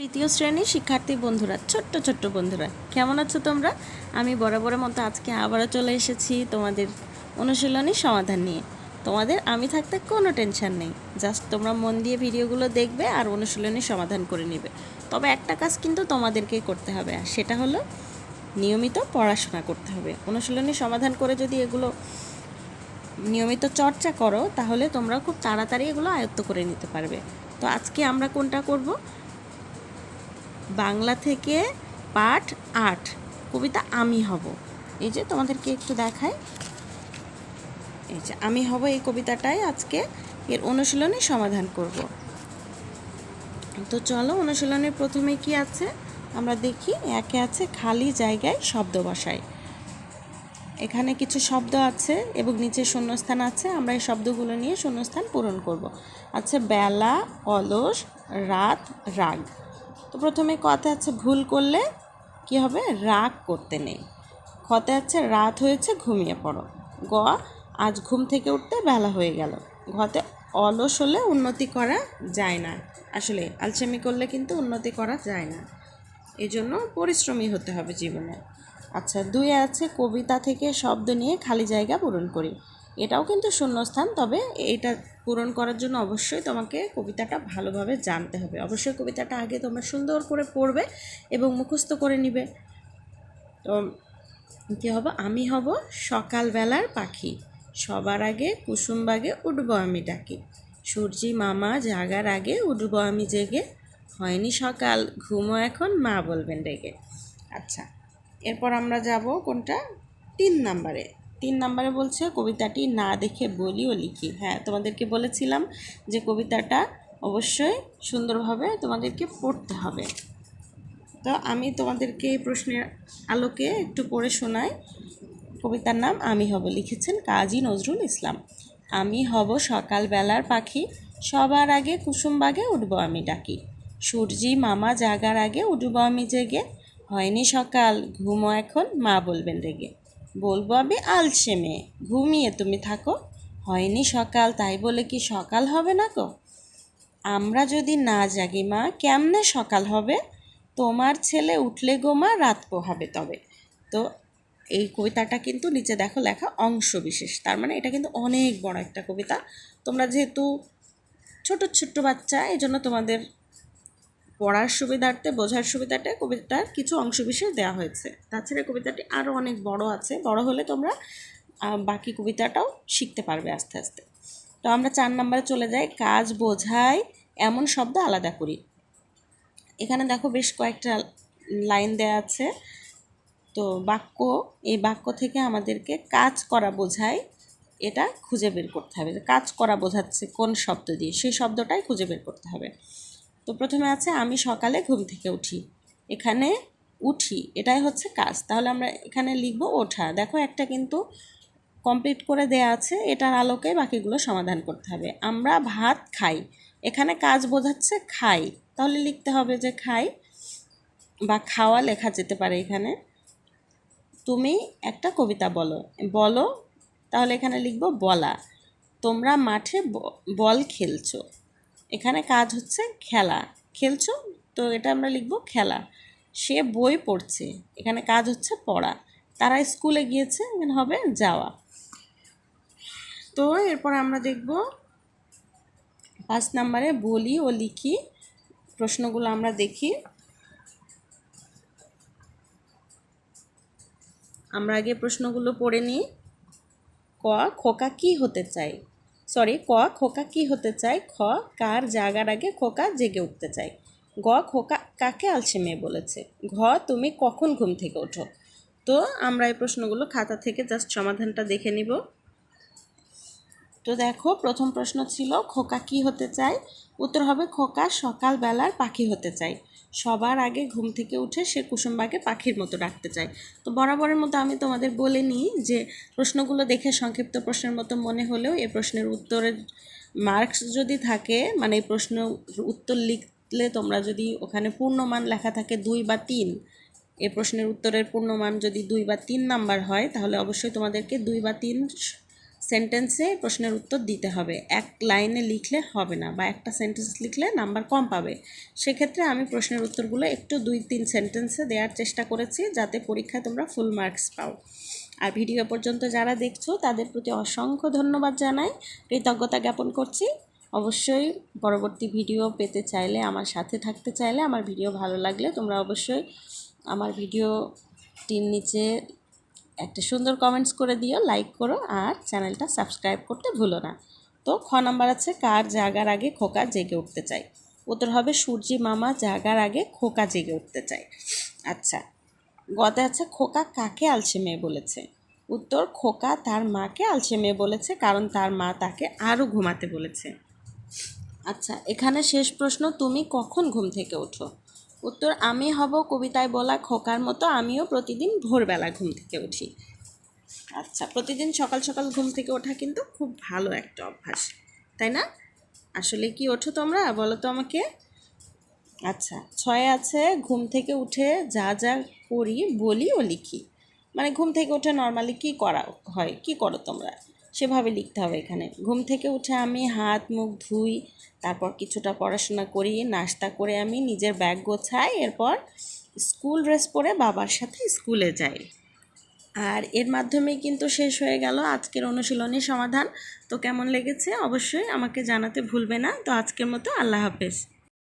তৃতীয় শ্রেণির শিক্ষার্থী বন্ধুরা, ছোট্ট ছোট্ট বন্ধুরা, কেমন আছো তোমরা? আমি বরাবরের মতো আজকে আবারও চলে এসেছি তোমাদের অনুশীলনী সমাধান নিয়ে। তোমাদের আমি থাকতে কোনো টেনশন নেই, জাস্ট তোমরা মন দিয়ে ভিডিওগুলো দেখবে আর অনুশীলনী সমাধান করে নেবে। তবে একটা কাজ কিন্তু তোমাদেরকেই করতে হবে, আর সেটা হলো নিয়মিত পড়াশোনা করতে হবে। অনুশীলনী সমাধান করে যদি এগুলো নিয়মিত চর্চা করো, তাহলে তোমরা খুব তাড়াতাড়ি এগুলো আয়ত্ত করে নিতে পারবে। তো আজকে আমরা কোনটা করব? বাংলা থেকে পাঠ আট, কবিতা আমি হব। এই যে তোমাদেরকে একটু দেখাই। এই যে আমি হব এই কবিতাটাই আজকে এর অনুশীলনী সমাধান করব। তো চলো অনুশীলনের প্রথমে কি আছে? আমরা দেখি, একে আছে খালি জায়গায় শব্দ বসাই এখানে কিছু শব্দ আছে এবং নিচে শূন্যস্থান আছে। আমরা এই শব্দগুলো নিয়ে শূন্যস্থান পূরণ করব। আছে বেলা, অলস, রাত, রাগ। তো প্রথমে কথা আছে ভুল করলে কি হবে? রাগ করতে নেই। খতে আছে রাত হয়েছে, ঘুমিয়ে পড়ো। গ, আজ ঘুম থেকে উঠতে বেলা হয়ে গেল। ঘতে অলস হলে উন্নতি করা যায় না। আসলে আলসেমি করলে কিন্তু উন্নতি করা যায় না। এই জন্য পরিশ্রমী হতে হবে জীবনে। আচ্ছা দুই আছে কবিতা থেকে শব্দ নিয়ে খালি জায়গা পূরণ করি। এটাও কিন্তু শূন্যস্থান, তবে এটা পূরণ করার জন্য অবশ্যই তোমাকে কবিতাটা ভালোভাবে জানতে হবে। অবশ্যই কবিতাটা আগে তোমরা সুন্দর করে পড়বে এবং মুখস্থ করে নিবে। তো কী হব? আমি হব সকালবেলার পাখি। সবার আগে কুসুমবাগে উঠবো আমি ডাকি। সূর্যি মামা জাগার আগে উঠবো আমি জেগে। হয়নি সকাল, ঘুমো এখন, মা বলবেন রেগে আচ্ছা এরপর আমরা যাব কোনটা? তিন নাম্বারে। তিন নাম্বারে বলছে, কবিতাটি না দেখে বলি ও লিখি। হ্যাঁ তোমাদেরকে বলেছিলাম যে কবিতাটা অবশ্যই সুন্দরভাবে তোমাদেরকে পড়তে হবে। তো আমি তোমাদেরকে এই প্রশ্নের আলোকে একটু পড়ে শোনাই। কবিতার নাম আমি হব লিখেছেন কাজী নজরুল ইসলাম। আমি হব সকালবেলার পাখি, সবার আগে কুসুমবাগে উঠবো আমি ডাকি। সূর্যি মামা জাগার আগে উঠবো আমি জেগে, হয়নি সকাল, ঘুমো এখন মা বলবেন রেগে। বলব আমি আলসে মেয়ে। ঘুমিয়ে তুমি থাকো। হয়নি সকাল, তাই বলে কি সকাল হবে না গো? আমরা যদি না জাগি মা, কেমনে সকাল হবে? তোমার ছেলে উঠলে গো মা, রাত পোহাবে তবে। তো এই কবিতাটা কিন্তু নিচে দেখো লেখা অংশ বিশেষ তার মানে এটা কিন্তু অনেক বড় একটা কবিতা। তোমরা যেহেতু ছোট ছোট্ট বাচ্চা এই জন্য তোমাদের পড়ার সুবিধার্থে, বোঝার সুবিধার্থে কবিতার কিছু অংশ বিশেষ দেওয়া হয়েছে। তাছাড়া কবিতাটি আরও অনেক বড় আছে। বড় হলে তোমরা বাকি কবিতাটাও শিখতে পারবে আস্তে আস্তে। তো আমরা চার নম্বরে চলে যাই। কাজ বোঝায়, এমন শব্দ আলাদা করি। এখানে দেখো বেশ কয়েকটা লাইন দেওয়া আছে। তো বাক্য, এই বাক্য থেকে আমাদেরকে কাজ করা বোঝায়, এটা খুঁজে বের করতে হবে। কাজ করা বোঝাচ্ছে কোন শব্দ দিয়ে, সেই শব্দটাই খুঁজে বের করতে হবে। তো প্রথমে আছে আমি সকালে ঘুম থেকে উঠি। এখানে উঠি, এটাই হচ্ছে কাজ। তাহলে আমরা এখানে লিখব ওঠা। দেখো একটা কিন্তু কমপ্লিট করে দেয়া আছে, এটার আলোকে বাকিগুলো সমাধান করতে হবে। আমরা ভাত খাই। এখানে কাজ বোঝাচ্ছে খাই। তাহলে লিখতে হবে যে খাই বা খাওয়া লেখা যেতে পারে এখানে। তুমি একটা কবিতা বলো। বলো, তাহলে এখানে লিখব বলা। তোমরা মাঠে বল খেলছো। এখানে কাজ হচ্ছে খেলা। খেলছো? তো এটা আমরা লিখব খেলা। সে বই পড়ছে। এখানে কাজ হচ্ছে পড়া। তারা স্কুলে গিয়েছে এখানে হবে যাওয়া। তো এরপর আমরা দেখব পাঁচ নাম্বারে বলি ও লিখি। প্রশ্নগুলো আমরা দেখি। আমরা আগে প্রশ্নগুলো পড়ে নিই। ক, খোকা কি হতে চাই সরি, ক, খোকা কি হতে চায়? খ, কার জাগার আগে খোকা জেগে উঠতে চায়? গ, খোকা কাকে আলছে মেয়ে বলেছে? ঘ, তুমি কখন ঘুম থেকে ওঠো? তো আমরা এই প্রশ্নগুলো খাতা থেকে জাস্ট সমাধানটা দেখে নিব। তো দেখো, প্রথম প্রশ্ন ছিল, খোকা কি হতে চায়? উত্তর হবে, খোকা সকালবেলার পাখি হতে চায়। সবার আগে ঘুম থেকে উঠে সে কুসুমবাগে পাখির মতো ডাকতে চায়। তো বরাবরের মতো আমি তোমাদের বলে নিই যে, প্রশ্নগুলো দেখে সংক্ষিপ্ত প্রশ্নের মতো মনে হলেও এ প্রশ্নের উত্তরের মার্কস যদি থাকে মানে এই প্রশ্ন উত্তর লিখলে তোমরা যদি ওখানে পূর্ণমান লেখা থাকে দুই বা তিন, এ প্রশ্নের উত্তরের পূর্ণমান যদি দুই বা তিন নাম্বার হয়, তাহলে অবশ্যই তোমাদেরকে দুই বা তিন সেন্টেন্সে প্রশ্নের উত্তর দিতে হবে। এক লাইনে লিখলে হবে না বা একটা সেন্টেন্স লিখলে নাম্বার কম পাবে। সেক্ষেত্রে আমি প্রশ্নের উত্তরগুলো একটু দুই তিন সেন্টেন্সে দেওয়ার চেষ্টা করেছি যাতে পরীক্ষায় তোমরা ফুল মার্কস পাও। আর ভিডিও পর্যন্ত যারা দেখছ, তাদের প্রতি অসংখ্য ধন্যবাদ জানাই। কৃতজ্ঞতা জ্ঞাপন করছি। অবশ্যই পরবর্তী ভিডিও পেতে চাইলে, আমার সাথে থাকতে চাইলে আমার ভিডিও ভালো লাগলে তোমরা অবশ্যই আমার ভিডিওটির নিচে একটা সুন্দর কমেন্টস করে দিও লাইক করো আর চ্যানেলটা সাবস্ক্রাইব করতে ভুলো না। তো খ নাম্বার আছে, কার জাগার আগে খোকা জেগে উঠতে চাই উত্তর হবে, সূর্যি মামা জাগার আগে খোকা জেগে উঠতে চাই আচ্ছা গতে আছে, খোকা কাকে আলসে মেয়ে বলেছে? উত্তর, খোকা তার মাকে আলসে মেয়ে বলেছে, কারণ তার মা তাকে আরও ঘুমাতে বলেছে। আচ্ছা এখানে শেষ প্রশ্ন, তুমি কখন ঘুম থেকে ওঠো? উত্তর, আমি হব কবিতায় বলা খোকার মতো, আমিও প্রতিদিন ভোরবেলা ঘুম থেকে উঠি। আচ্ছা প্রতিদিন সকাল সকাল ঘুম থেকে ওঠা কিন্তু খুব ভালো একটা অভ্যাস, তাই না? আসলে কি ওঠো তোমরা, বলো তো আমাকে? আচ্ছা ছয় আছে, ঘুম থেকে উঠে যা যা করি, বলি ও লিখি। মানে ঘুম থেকে উঠে নর্মালি কি করা হয়, কি করো তোমরা? সেভাবে লিখতে হবে এখানে। ঘুম থেকে উঠে আমি হাত, মুখ ধুই, তারপর কিছুটা পড়াশোনা করি, নাস্তা করে আমি নিজের ব্যাগ গোছাই, এরপর স্কুল ড্রেস পরে বাবার সাথে স্কুলে যাই। আর এর মাধ্যমেই কিন্তু শেষ হয়ে গেল আজকের অনুশীলনী সমাধান। তো কেমন লেগেছে? অবশ্যই আমাকে জানাতে ভুলবে না। তো আজকের মতো আল্লাহ হাফেজ।